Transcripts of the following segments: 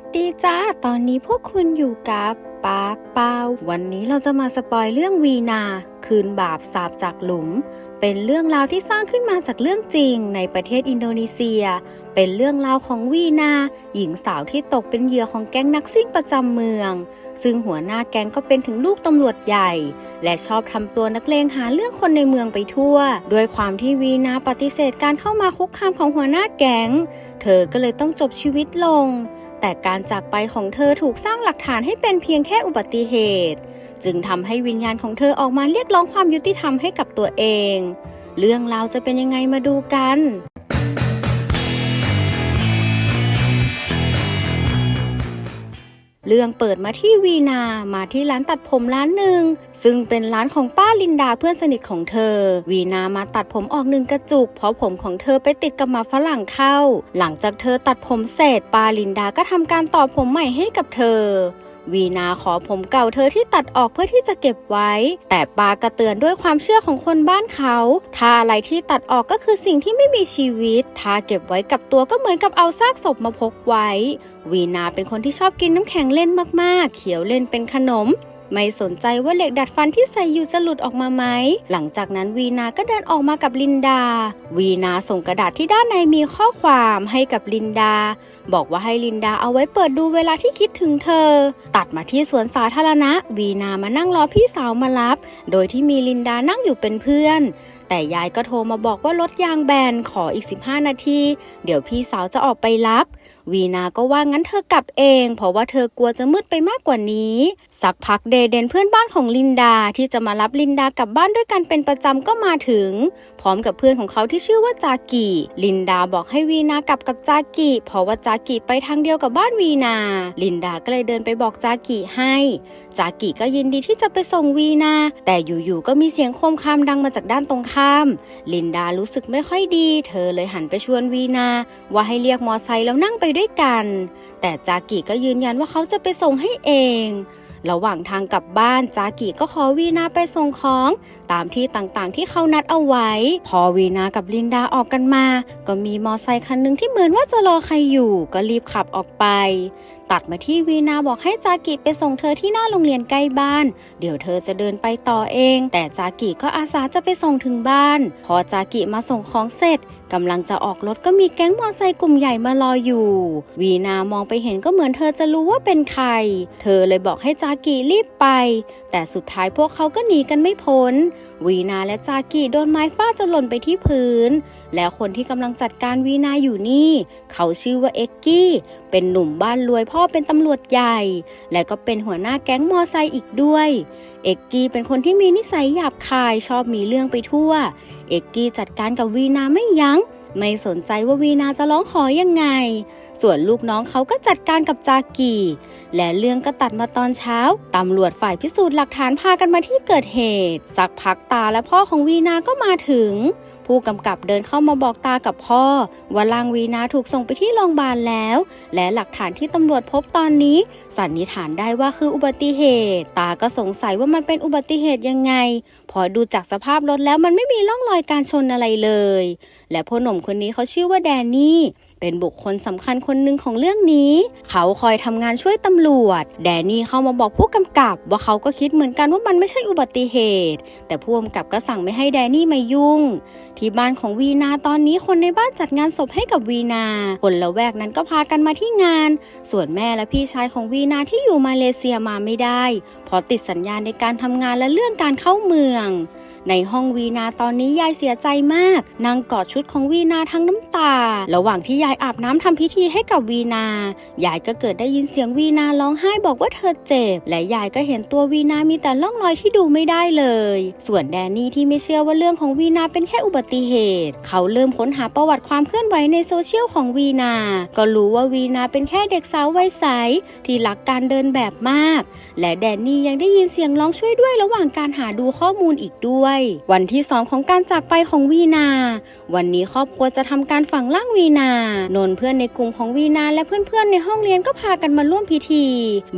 วัสดีจ้า ตอนนี้พวกคุณอยู่กับปากเปาวันนี้เราจะมาสปอยเรื่องวีนา คืนบาปสาบจากหลุม เป็นเรื่องราวที่สร้างขึ้นมาจากเรื่องจริงในประเทศอินโดนีเซีย เป็นเรื่องราวของวีนา หญิงสาวที่ตกเป็นเหยื่อของแก๊งนักซิ่งประจำเมือง ซึ่งหัวหน้าแก๊งก็เป็นถึงลูกตำรวจใหญ่ และชอบทำตัวนักเลงหาเรื่องคนในเมืองไปทั่ว ด้วยความที่วีนาปฏิเสธการเข้ามาคุกคามของหัวหน้าแก๊ง เธอก็เลยต้องจบชีวิตลง แต่การจากไปของเธอถูกสร้างหลักฐานให้เป็นเพียงแค่อุบัติเหตุ จึงทำให้วิญญาณของเธอออกมาเรียกร้องความยุติธรรมให้กับตัวเอง เรื่องราวจะเป็นยังไงมาดูกันเรื่องเปิดมาที่วีนา มาที่ร้านตัดผมร้านหนึ่ง ซึ่งเป็นร้านของป้าลินดาเพื่อนสนิทของเธอ วีนามาตัดผมออกหนึ่งกระจุก เพราะผมของเธอไปติดกับมาฝรั่งเข้า หลังจากเธอตัดผมเสร็จป้าลินดาก็ทำการต่อผมใหม่ให้กับเธอ วีนาขอผมเก่าเธอที่ตัดออกเพื่อที่จะเก็บไว้ แต่ปากระเตือนด้วยความเชื่อของคนบ้านเขา ถ้าอะไรที่ตัดออกก็คือสิ่งที่ไม่มีชีวิต ถ้าเก็บไว้กับตัวก็เหมือนกับเอาซากศพมาพกไว้ วีนาเป็นคนที่ชอบกินน้ำแข็งเล่นมากๆ เขียวเล่นเป็นขนม ไม่สนใจว่าเหล็กดัดฟันที่ใส่อยู่จะหลุดออกมาไหม หลังจากนั้นวีนาก็เดินออกมากับลินดา วีนาส่งกระดาษที่ด้านในมีข้อความให้กับลินดา บอกว่าให้ลินดาเอาไว้เปิดดูเวลาที่คิดถึงเธอ ตัดมาที่สวนสาธารณะ วีนามานั่งรอพี่สาวมารับ โดยที่มีลินดานั่งอยู่เป็นเพื่อน แต่ยายก็โทรมาบอกว่ารถยางแบนขออีก 15 นาที เดี๋ยวพี่สาวจะออกไปรับ วีนาก็ว่างั้นเธอกลับเอง เพราะว่าเธอกลัวจะมืดไปมากกว่านี้ สักพักเดเดนเพื่อนบ้านของลินดาที่จะมารับลินดากลับบ้านด้วยกันเป็นประจำก็มาถึง พร้อมกับเพื่อนของเขาที่ชื่อว่าจากิลินดาบอกให้วีนากลับกับจากิเพราะว่าจากิไปทางเดียวกับบ้านวีนา ลินดาก็เลยเดินไปบอกจากิให้ จากิก็ยินดีที่จะไปส่งวีนาแต่อยู่ๆก็มีเสียงโคมคามดังมาจากด้านตรงข้ามลินดารู้สึกไม่ค่อยดี เธอเลยหันไปชวนวีนา ว่าให้เรียกมอไซค์แล้วนั่งไปด้วยกัน แต่จากิก็ยืนยันว่าเขาจะไปส่งให้เอง ระหว่างทางกลับบ้านจากิก็ขอวีนาไปส่งของ ตามที่ต่างๆที่เขานัดเอาไว้ พอวีนากับลินดาออกกันมา ก็มีมอไซค์คันหนึ่งที่เหมือนว่าจะรอใครอยู่ก็รีบขับออกไป ตัดมาที่วีนาบอกให้จากิไปส่งเธอที่หน้าโรงเรียนใกล้บ้าน เดี๋ยวเธอจะเดินไปต่อเอง แต่จากิก็อาสาจะไปส่งถึงบ้าน พอจากิมาส่งของเสร็จกำลังจะออกรถก็มีแก๊งมอไซค์กลุ่มใหญ่มารออยู่ วีนามองไปเห็นก็เหมือนเธอจะรู้ว่าเป็นใคร เธอเลยบอกให้จาากิรีบไป แต่สุดท้ายพวกเขาก็หนีกันไม่พ้น วีนาและจากิโดนไม้ฟาดจนหล่นไปที่พื้น แล้วคนที่กำลังจัดการวีนาอยู่นี่ เขาชื่อว่าเอ็กกี้ เป็นหนุ่มบ้านรวยพ่อเป็นตำรวจใหญ่ และก็เป็นหัวหน้าแก๊งมอไซค์อีกด้วย เอ็กกี้เป็นคนที่มีนิสัยหยาบคายชอบมีเรื่องไปทั่ว เอ็กกี้จัดการกับวีนาไม่ยัง้ง ไม่สนใจว่าวีนาจะร้องขอยังไง ส่วนลูกน้องเขาก็จัดการกับจากี และเรื่องก็ตัดมาตอนเช้า ตำรวจฝ่ายพิสูจน์หลักฐานพากันมาที่เกิดเหตุ สักพักตาและพ่อของวีนาก็มาถึง ผู้กำกับเดินเข้ามาบอกตากับพ่อ ว่าลางวีนาถูกส่งไปที่โรงพยาบาลแล้ว และหลักฐานที่ตำรวจพบตอนนี้ สันนิษฐานได้ว่าคืออุบัติเหตุ ตาก็สงสัยว่ามันเป็นอุบัติเหตุยังไง พอดูจากสภาพรถแล้วมันไม่มีร่องรอยการชนอะไรเลย และพ่อหนุ่มคนนี้เขาชื่อว่าแดนนี่ เป็นบุคคลสำคัญคนหนึ่งของเรื่องนี้ เขาคอยทำงานช่วยตำรวจ แดนนี่เข้ามาบอกผู้กำกับ ว่าเขาก็คิดเหมือนกันว่ามันไม่ใช่อุบัติเหตุ แต่ผู้กำกับก็สั่งไม่ให้แดนนี่มายุ่ง ที่บ้านของวีนาตอนนี้คนในบ้านจัดงานศพให้กับวีนา คนละแวกนั้นก็พากันมาที่งาน ส่วนแม่และพี่ชายของวีนาที่อยู่มาเลเซียมาไม่ได้เพราะติดสัญญาณในการทำงานและเรื่องการเข้าเมืองในห้องวีนาตอนนี้ยายเสียใจมากนางกอดชุดของวีนาทั้งน้ำตา ระหว่างที่ยายอาบน้ำทำพิธีให้กับวีนา ยายก็เกิดได้ยินเสียงวีนาร้องไห้บอกว่าเธอเจ็บ และยายก็เห็นตัววีนามีแต่ร่องรอยที่ดูไม่ได้เลย ส่วนแดนนี่ที่ไม่เชื่อว่าเรื่องของวีนาเป็นแค่อุบัติเหตุ เขาเริ่มค้นหาประวัติความเคลื่อนไหวในโซเชียลของวีนา ก็รู้ว่าวีนาเป็นแค่เด็กสาววัยใสที่รักการเดินแบบมาก และแดนนี่ยังได้ยินเสียงร้องช่วยด้วยระหว่างการหาดูข้อมูลอีกด้วยด้วย วันที่สองของการจากไปของวีนา วันนี้ครอบครัวจะทำการฝังร่างวีนา นนท์เพื่อนในกลุ่มของวีนาและเพื่อนๆในห้องเรียนก็พากันมาร่วมพิธี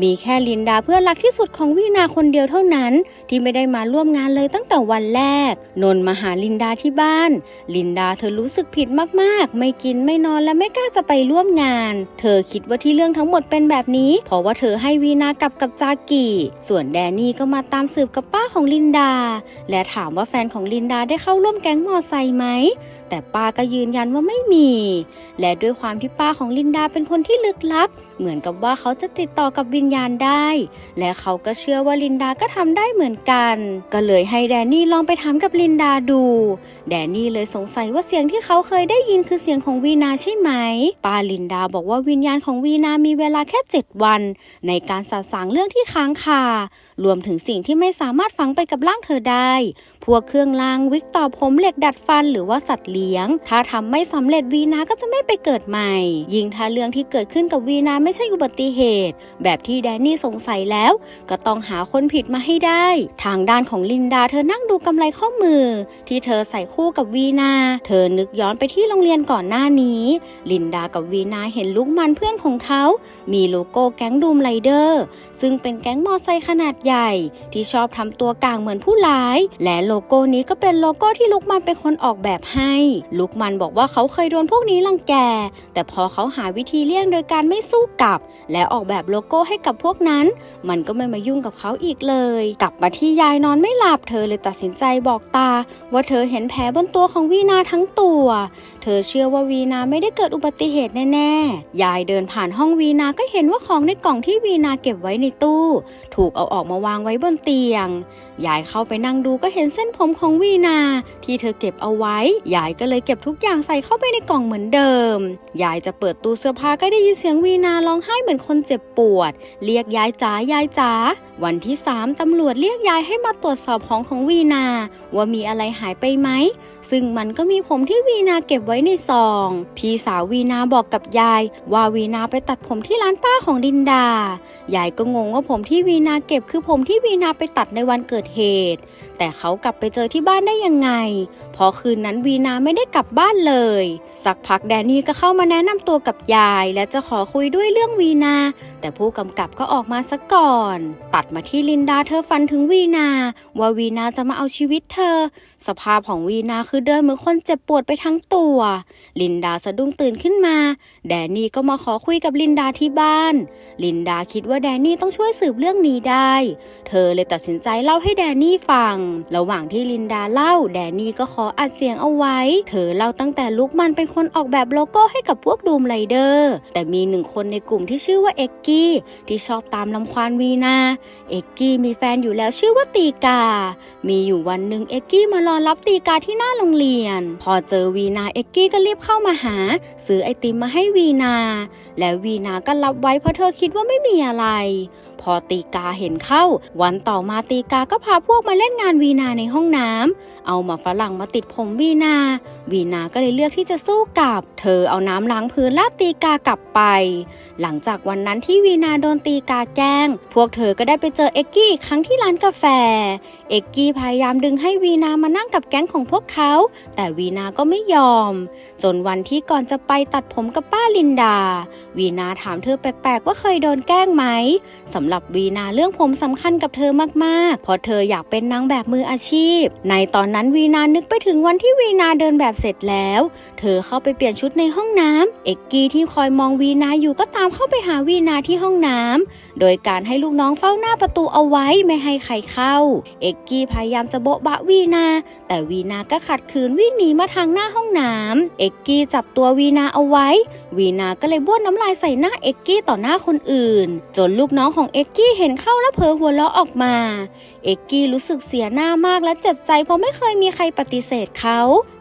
มีแค่ลินดาเพื่อนรักที่สุดของวีนาคนเดียวเท่านั้น ที่ไม่ได้มาร่วมงานเลยตั้งแต่วันแรก นนท์มาหาลินดาที่บ้าน ลินดาเธอรู้สึกผิดมากๆ ไม่กินไม่นอนและไม่กล้าจะไปร่วมงาน เธอคิดว่าที่เรื่องทั้งหมดเป็นแบบนี้ เพราะว่าเธอให้วีนากลับกับจากีส่วนแดนนี่ก็มาตามสืบกับป้าของลินดา และถาามว่าแฟนของลินดาได้เข้าร่วมแก๊งมอไซค์ไหม แต่ป้าก็ยืนยันว่าไม่มี และด้วยความที่ป้าของลินดาเป็นคนที่ลึกลับ เหมือนกับว่าเขาจะติดต่อกับวิญญาณได้ และเขาก็เชื่อว่าลินดาก็ทำได้เหมือนกัน ก็เลยให้แดนนี่ลองไปถามกับลินดาดู แดนนี่เลยสงสัยว่าเสียงที่เขาเคยได้ยินคือเสียงของวีนาใช่ไหม ป้าลินดาบอกว่าวิญญาณของวีนามีเวลาแค่7วัน ในการสะสางเรื่องที่ค้างคารวมถึงสิ่งที่ไม่สามารถฝังไปกับร่างเธอได้ พวกเครื่องรางวิกต่อผมเหล็กดัดฟันหรือว่าสัตว์เลี้ยง ถ้าทำไม่สำเร็จวีนาก็จะไม่ไปเกิดใหม่ ยิ่งถ้าเรื่องที่เกิดขึ้นกับวีนาไม่ใช่อุบัติเหตุ แบบที่แดนนี่สงสัยแล้ว ก็ต้องหาคนผิดมาให้ได้ ทางด้านของลินดาเธอนั่งดูกำไรข้อมือ ที่เธอใส่คู่กับวีนา เธอนึกย้อนไปที่โรงเรียนก่อนหน้านี้ ลินดากับวีนาเห็นลูกมันเพื่อนของเขา มีโลโก้แก๊งดูมไรเดอร์ ซึ่งเป็นแก๊งมอไซค์ขนาดใหญ่ ที่ชอบทำตัวกลางเหมือนผู้ร้าย และโลโก้นี้ก็เป็นโลโก้ที่ลูกมันเป็นคนออกแบบให้ลูกมันบอกว่าเขาเคยโดนพวกนี้รังแก แต่พอเขาหาวิธีเลี่ยงโดยการไม่สู้กลับ และออกแบบโลโก้ให้กับพวกนั้น มันก็ไม่มายุ่งกับเขาอีกเลย กลับมาที่ยายนอนไม่หลับเธอเลยตัดสินใจบอกตา ว่าเธอเห็นแผลบนตัวของวีนาทั้งตัว เธอเชื่อว่าวีนาไม่ได้เกิดอุบัติเหตุแน่ๆ ยายเดินผ่านห้องวีนาก็เห็นว่าของในกล่องที่วีนาเก็บไว้ในตู้ ถูกเอาออกมาวางไว้บนเตียง ยายเข้าไปนั่งดูก็เห็นเส้นผมของวีนา ที่เธอเก็บเอาไว้ ยายก็เลยเก็บทุกอย่างใส่เข้าไปในกล่องเหมือนเดิม ยายจะเปิดตู้เสื้อผ้าก็ได้ยินเสียงวีนาร้องไห้เหมือนคนเจ็บปวด เรียกยายจ๋ายายจ๋า วันที่สามตำรวจเรียกยายให้มาตรวจสอบของของวีนา ว่ามีอะไรหายไปไหม ซึ่งมันก็มีผมที่วีนาเก็บไว้ในซอง พี่สาววีนาบอกกับยาย ว่าวีนาไปตัดผมที่ร้านป้าของลินดา ยายก็งงว่าผมที่วีนาเก็บคือผมที่วีนาไปตัดในวันเกิดเหตุ แต่เขากลับไปเจอที่บ้านได้ยังไงเพราะคืนนั้นวีนาไม่ได้กลับบ้านเลย สักพักแดนนี่ก็เข้ามาแนะนำตัวกับยาย และจะขอคุยด้วยเรื่องวีนา แต่ผู้กำกับก็ออกมาซะก่อน ตัดมาที่ลินดาเธอฝันถึงวีนา ว่าวีนาจะมาเอาชีวิตเธอ สภาพของวีนาคือเดินเหมือนคนเจ็บปวดไปทั้งตัว ลินดาสะดุ้งตื่นขึ้นมา แดนนี่ก็มาขอคุยกับลินดาที่บ้าน ลินดาคิดว่าแดนนี่ต้องช่วยสืบเรื่องนี้ได้ เธอเลยตัดสินใจเล่าให้แดนนี่ฟัง ระหว่างที่ลินดาเล่า แดนนี่ก็ขออัดเสียงเอาไว้ เธอเล่าตั้งแต่ลุกมันเป็นคนออกแบบโลโก้ให้กับพวกดูมไรเดอร์ แต่มีหนึ่งคนในกลุ่มที่ชื่อว่าเอ็กกี้ที่ชอบตามลำควานวีนา เอ็กกี้มีแฟนอยู่แล้วชื่อว่าตีกา มีอยู่วันหนึ่งเอ็กกี้มารอรับตีกาที่หน้าโรงเรียน พอเจอวีนาเอ็กกี้ก็รีบเข้ามาหา ซื้อไอติมมาให้วีนา และวีนาก็รับไว้เพราะเธอคิดว่าไม่มีอะไร พอตีกาเห็นเข้า วันต่อมาตีกาก็พาพวกมาเล่นงานวีนาในห้องน้ำเอามาฝรั่งมาติดผมวีนา วีนาก็เลยเลือกที่จะสู้กลับ เธอเอาน้ำล้างพื้นลาดตีกากลับไป หลังจากวันนั้นที่วีนาโดนตีกาแกล้ง พวกเธอก็ได้ไปเจอเอ็กกี้อีกครั้งที่ร้านกาแฟ เอ็กกี้พยายามดึงให้วีนามานั่งกับแก๊งของพวกเขา แต่วีนาก็ไม่ยอม จนวันที่ก่อนจะไปตัดผมกับป้าลินดา วีนาถามเธอแปลกๆว่าเคยโดนแกล้งไหมสำหรับวีนาเรื่องผมสำคัญกับเธอมากๆ เพราะเธออยากเป็นนางแบบมืออาชีพ ในตอนนั้นวีนานึกไปถึงวันที่วีนาเดินแบบเสร็จแล้ว เธอเข้าไปเปลี่ยนชุดในห้องน้ำเอ็กกี้ที่คอยมองวีนาอยู่ก็ตามเข้าไปหาวีนาที่ห้องน้ำโดยการให้ลูกน้องเฝ้าหน้าประตูเอาไว้ไม่ให้ใครเข้า เอ็กกี้พยายามจะโบะบะวีนา แต่วีนาก็ขัดขืนวิ่งหนีมาทางหน้าห้องน้ำเอ็กกี้จับตัววีนาเอาไว้ วีนาก็เลยบ้วนน้ำลายใส่หน้าเอ็กกี้ต่อหน้าคนอื่น จนลูกน้องของเอกกี้เห็นเข้าแล้วเผลอหัวเราะออกมา เอ็กกี้รู้สึกเสียหน้ามากและเจ็บใจเพราะไม่เคยมีใครปฏิเสธเขา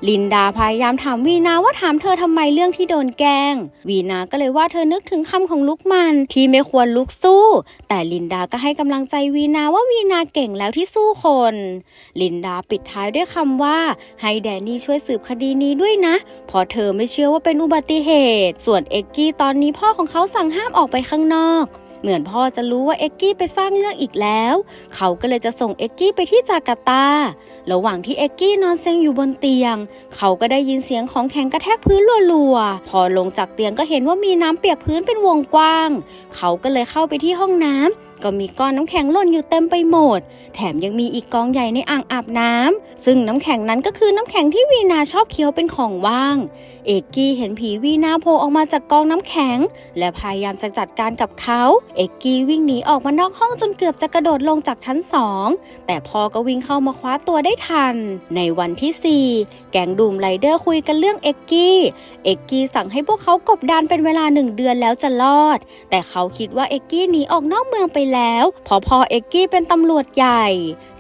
ลินดาพยายามถามวีนาว่าถามเธอทำไมเรื่องที่โดนแกล้ง วีนาก็เลยว่าเธอนึกถึงคำของลุกมันที่ไม่ควรลุกสู้ แต่ลินดาก็ให้กำลังใจวีนาว่าวีนาเก่งแล้วที่สู้คน ลินดาปิดท้ายด้วยคำว่า ให้แดนนี่ช่วยสืบคดีนี้ด้วยนะเพราะเธอไม่เชื่อว่าเป็นอุบัติเหตุ ส่วนเอ็กกี้ตอนนี้พ่อของเขาสั่งห้ามออกไปข้างนอก เหมือนพ่อจะรู้ว่าเอ็กกี้ไปสร้างเรื่องอีกแล้ว เขาก็เลยจะส่งเอ็กกี้ไปที่จาการ์ตา ระหว่างที่เอ็กกี้นอนเซ็งอยู่บนเตียง เขาก็ได้ยินเสียงของแข็งกระแทกพื้นรัวๆ พอลงจากเตียงก็เห็นว่ามีน้ำเปียกพื้นเป็นวงกว้าง เขาก็เลยเข้าไปที่ห้องน้ำ ก็มีก้อนน้ำแข็งหล่นอยู่เต็มไปหมด แถมยังมีอีกกองใหญ่ในอ่างอาบน้ำซึ่งน้ำแข็งนั้นก็คือน้ำแข็งที่วีนาชอบเคี้ยวเป็นของว่าง เอกกี้เห็นผีวีนาโผล่ออกมาจากกองน้ำแข็ง และพยายามจะจัดการกับเขา เอกกี้วิ่งหนีออกมานอกห้องจนเกือบจะกระโดดลงจากชั้นสองแต่พอก็วิ่งเข้ามาคว้าตัวได้ทัน ในวันที่ 4 แก๊งดูมไรเดอร์คุยกันเรื่องเอกกี้ เอกกี้สั่งให้พวกเขากบดานเป็นเวลาหนึ่งเดือนแล้วจะรอด แต่เขาคิดว่าเอกกี้หนีออกนอกเมืองไปแล้วพอพอเอกกี้เป็นตำรวจใหญ่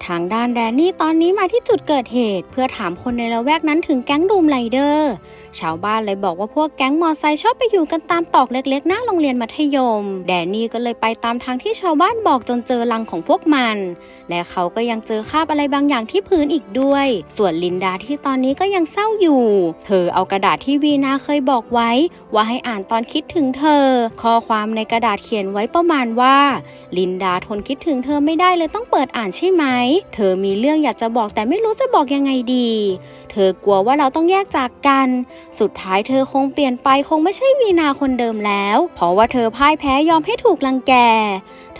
ทางด้านแดนนี่ตอนนี้มาที่จุดเกิดเหตุ เพื่อถามคนในละแวกนั้นถึงแก๊งดูมไรเดอร์ ชาวบ้านเลยบอกว่าพวกแก๊งมอไซค์ชอบไปอยู่กันตามตอกเล็กๆ หน้าโรงเรียนมัธยม แดนนี่ก็เลยไปตามทางที่ชาวบ้านบอกจนเจอรังของพวกมัน และเขาก็ยังเจอคราบอะไรบางอย่างที่พื้นอีกด้วย ส่วนลินดาที่ตอนนี้ก็ยังเศร้าอยู่ เธอเอากระดาษที่วีนาเคยบอกไว้ ว่าให้อ่านตอนคิดถึงเธอ ข้อความในกระดาษเขียนไว้ประมาณว่า ลินดาทนคิดถึงเธอไม่ได้เลยต้องเปิดอ่านใช่ไหมเธอมีเรื่องอยากจะบอกแต่ไม่รู้จะบอกยังไงดี เธอกลัวว่าเราต้องแยกจากกัน สุดท้ายเธอคงเปลี่ยนไปคงไม่ใช่วีนาคนเดิมแล้ว เพราะว่าเธอพ่ายแพ้ยอมให้ถูกลังแก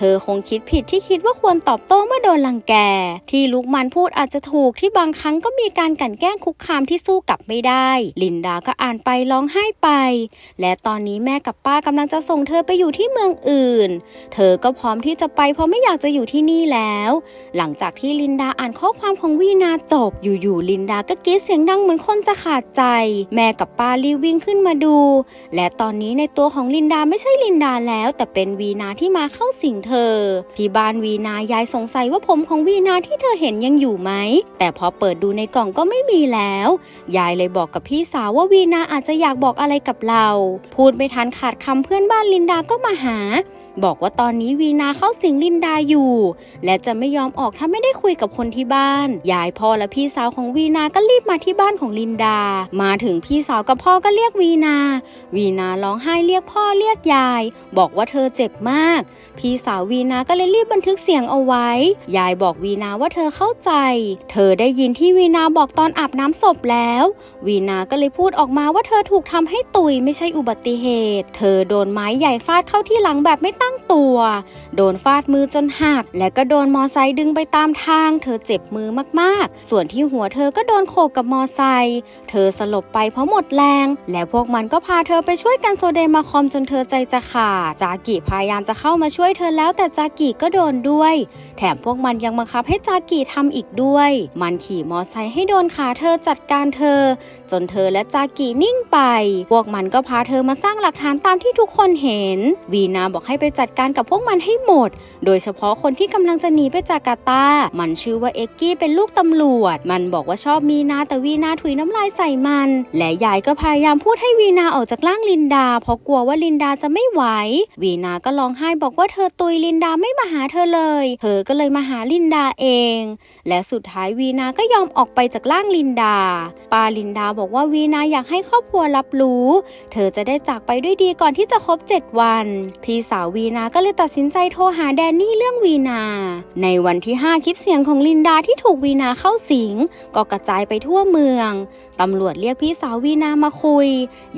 เธอคงคิดผิดที่คิดว่าควรตอบโต้เมื่อโดนลังแก ที่ลุกมันพูดอาจจะถูกที่บางครั้งก็มีการกลั่นแกล้งคุกคามที่สู้กลับไม่ได้ ลินดาก็อ่านไปร้องไห้ไป และตอนนี้แม่กับป้ากำลังจะส่งเธอไปอยู่ที่เมืองอื่น เธอก็พร้อมที่จะไปเพราะไม่อยากจะอยู่ที่นี่แล้ว หลังจากที่ลินดาอ่านข้อความของวีนาจบ อยู่ๆลินดาก็กรีดเสียงดังเหมือนคนจะขาดใจ แม่กับป้ารีวิ่งขึ้นมาดู และตอนนี้ในตัวของลินดาไม่ใช่ลินดาแล้ว แต่เป็นวีนาที่มาเข้าสิงเธอที่บ้านวีนายายสงสัยว่าผมของวีนาที่เธอเห็นยังอยู่ไหม แต่พอเปิดดูในกล่องก็ไม่มีแล้ว ยายเลยบอกกับพี่สาวว่าวีนาอาจจะอยากบอกอะไรกับเรา พูดไม่ทันขาดคำเพื่อนบ้านลินดาก็มาหา บอกว่าตอนนี้วีนาเข้าสิงลินดาอยู่ และจะไม่ยอมออกถ้าไม่ได้คุยกับคนที่บ้านยายพ่อและพี่สาวของวีนาก็รีบมาที่บ้านของลินดา มาถึงพี่สาวกับพ่อก็เรียกวีนา วีนาร้องไห้เรียกพ่อเรียกยาย บอกว่าเธอเจ็บมาก พี่สาววีนาก็เลยรีบบันทึกเสียงเอาไว้ ยายบอกวีนาว่าเธอเข้าใจ เธอได้ยินที่วีนาบอกตอนอาบน้ำศพแล้ว วีนาก็เลยพูดออกมาว่าเธอถูกทำให้ตุยไม่ใช่อุบัติเหตุ เธอโดนไม้ใหญ่ฟาดเข้าที่หลังแบบไม่ตั้งตัว โดนฟาดมือจนหัก และก็โดนมอไซค์ดึงไปตามทาง เธอเจ็บมือมากๆ ส่วนที่หัวเธอก็โดนโขกกับมอไซค์เธอสลบไปเพราะหมดแรง และพวกมันก็พาเธอไปช่วยกันโซเดมาคอมจนเธอใจจะขาดจากิพยายามจะเข้ามาช่วยเธอแล้วแต่จากิก็โดนด้วย แถมพวกมันยังบังคับให้จากิทำอีกด้วย มันขี่มอไซค์ให้โดนขาเธอจัดการเธอ จนเธอและจากินิ่งไป พวกมันก็พาเธอมาสร้างหลักฐานตามที่ทุกคนเห็น วีนาบอกให้ไปจัดการกับพวกมันให้หมด โดยเฉพาะคนที่กำลังจะหนีไปจากกาตา มันชื่อว่าเอ็กกี้เป็นลูกตำรวจ มันบอกว่าชอบมีนาแต่วีนาถุยน้ำลายใส่มัน และยายก็พยายามพูดให้วีนาออกจากร่างลินดา เพราะกลัวว่าลินดาจะไม่ไหว วีนาก็ร้องไห้บอกว่าเธอตุยลินดาไม่มาหาเธอเลย เธอก็เลยมาหาลินดาเอง และสุดท้ายวีนาก็ยอมออกไปจากร่างลินดา ปาลินดาบอกว่าวีนาอยากให้ครอบครัวรับรู้ เธอจะได้จากไปด้วยดีก่อนที่จะครบ 7 วัน พี่สาววีีนาก็เลยตัดสินใจโทรหาแดนนี่เรื่องวีนา ในวันที่ 5 คลิปเสียงของลินดาที่ถูกวีนาเข้าสิง ก็กระจายไปทั่วเมือง ตำรวจเรียกพี่สาววีนามาคุย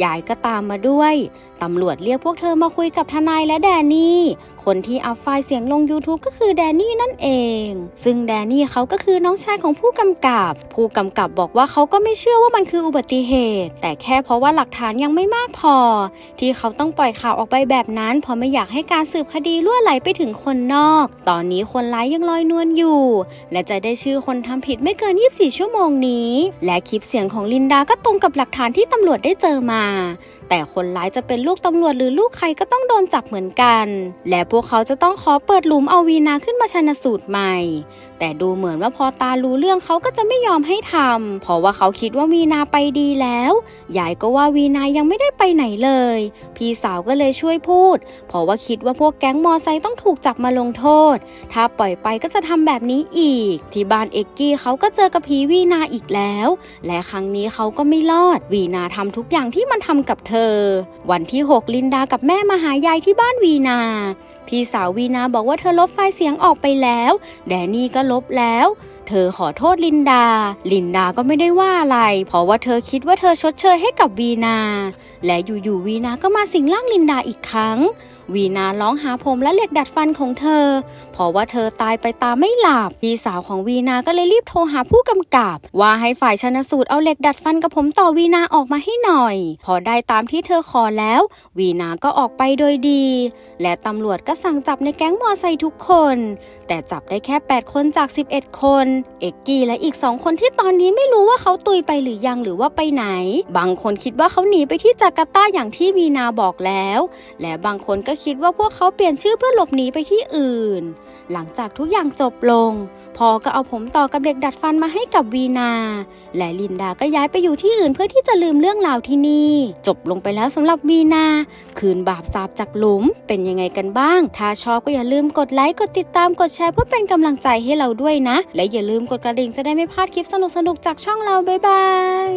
ยายก็ตามมาด้วย ตำรวจเรียกพวกเธอมาคุยกับทนายและแดนนี่ คนที่อัพไฟล์เสียงลง YouTube ก็คือแดนนี่นั่นเอง ซึ่งแดนนี่เขาก็คือน้องชายของผู้กำกับ ผู้กำกับบอกว่าเขาก็ไม่เชื่อว่ามันคืออุบัติเหตุ แต่แค่เพราะว่าหลักฐานยังไม่มากพอ ที่เขาต้องปล่อยข่าวออกไปแบบนั้น เพราะไม่อยากให้การสืบคดีล่วไหลไปถึงคนนอก ตอนนี้คนร้ายยังลอยนวลอยู่ และจะได้ชื่อคนทำผิดไม่เกิน 24 ชั่วโมงนี้ และคลิปเสียงของลินดาก็ตรงกับหลักฐานที่ตำรวจได้เจอมา แต่คนร้ายจะเป็นลูกตำรวจหรือลูกใครก็ต้องโดนจับเหมือนกัน และพวกเขาจะต้องขอเปิดหลุมเอาวีนาขึ้นมาชันสูตรใหม่ แต่ดูเหมือนว่าพอตารู้เรื่องเขาก็จะไม่ยอมให้ทำเพราะว่าเขาคิดว่าวีนาไปดีแล้วยายก็ว่าวีนายังไม่ได้ไปไหนเลย พี่สาวก็เลยช่วยพูด เพราะว่าคิดว่าพวกแก๊งมอไซค์ต้องถูกจับมาลงโทษ ถ้าปล่อยไปก็จะทำแบบนี้อีก ที่บ้านเอ็กกี้เขาก็เจอกับผีวีนาอีกแล้ว และครั้งนี้เขาก็ไม่รอด วีนาทำทุกอย่างที่มันทำกับเธอวันที่ 6 ลินดากับแม่มาหายายที่บ้านวีนา พี่สาววีนาบอกว่าเธอลบไฟล์เสียงออกไปแล้ว แดนนี่ก็ลบแล้ว เธอขอโทษลินดา ลินดาก็ไม่ได้ว่าอะไร เพราะว่าเธอคิดว่าเธอชดเชยให้กับวีนา และอยู่ๆวีนาก็มาสิงร่างลินดาอีกครั้ง วีนาร้องหาผมและเหล็กดัดฟันของเธอ เพราะว่าเธอตายไปตามไม่หลับ พี่สาวของวีนาก็เลยรีบโทรหาผู้กำกับ ว่าให้ฝ่ายชนสูตรเอาเหล็กดัดฟันกับผมต่อวีนาออกมาให้หน่อย พอได้ตามที่เธอขอแล้ว วีนาก็ออกไปโดยดี และตำรวจก็สั่งจับในแก๊งมอไซค์ทุกคน แต่จับได้แค่ 8 คนจาก 11 คน เอกกี้และอีก2คนที่ตอนนี้ไม่รู้ว่าเขาตุยไปหรือยังหรือว่าไปไหน บางคนคิดว่าเขาหนีไปที่จาการ์ตาอย่างที่วีนาบอกแล้ว และบางคนก็คิดว่าพวกเขาเปลี่ยนชื่อเพื่อหลบหนีไปที่อื่น หลังจากทุกอย่างจบลง พอก็เอาผมต่อกับเด็กดัดฟันมาให้กับวีนา และลินดาก็ย้ายไปอยู่ที่อื่นเพื่อที่จะลืมเรื่องราวที่นี่ จบลงไปแล้วสำหรับวีนา คืนบาปสาบจากหลุมเป็นยังไงกันบ้าง ถ้าชอบก็อย่าลืมกดไลค์กดติดตามกดแชร์เพื่อเป็นกำลังใจให้เราด้วยนะ และอย่าลืมกดกระดิ่งจะได้ไม่พลาดคลิปสนุกๆจากช่องเราบ๊ายบาย